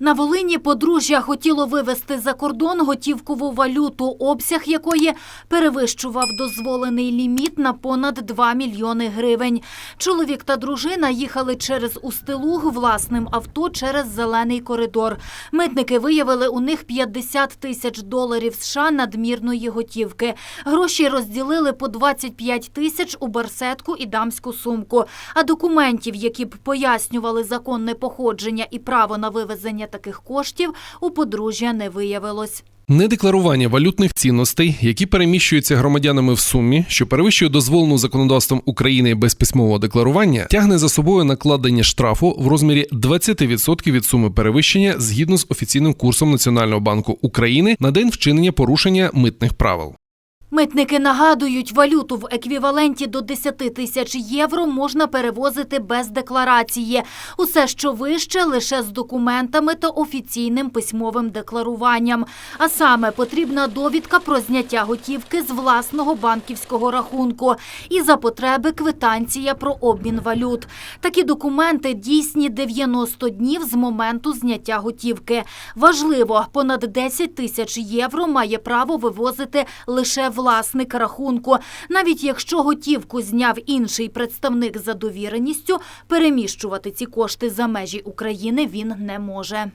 На Волині подружжя хотіло вивезти за кордон готівкову валюту, обсяг якої перевищував дозволений ліміт на понад 2 мільйони гривень. Чоловік та дружина їхали через Устилуг власним авто через зелений коридор. Митники виявили у них 50 тисяч доларів США надмірної готівки. Гроші розділили по 25 тисяч у барсетку і дамську сумку. А документів, які б пояснювали законне походження і право на вивезення таких коштів, у подружжя не виявилось. Недекларування валютних цінностей, які переміщуються громадянами в сумі, що перевищує дозволену законодавством України без письмового декларування, тягне за собою накладення штрафу в розмірі 20% від суми перевищення згідно з офіційним курсом Національного банку України на день вчинення порушення митних правил. Митники нагадують, валюту в еквіваленті до 10 тисяч євро можна перевозити без декларації. Усе, що вище, лише з документами та офіційним письмовим декларуванням. А саме потрібна довідка про зняття готівки з власного банківського рахунку і за потреби квитанція про обмін валют. Такі документи дійсні 90 днів з моменту зняття готівки. Важливо, понад 10 тисяч євро має право вивозити лише власник рахунку. Навіть якщо готівку зняв інший представник за довіреністю, переміщувати ці кошти за межі України він не може.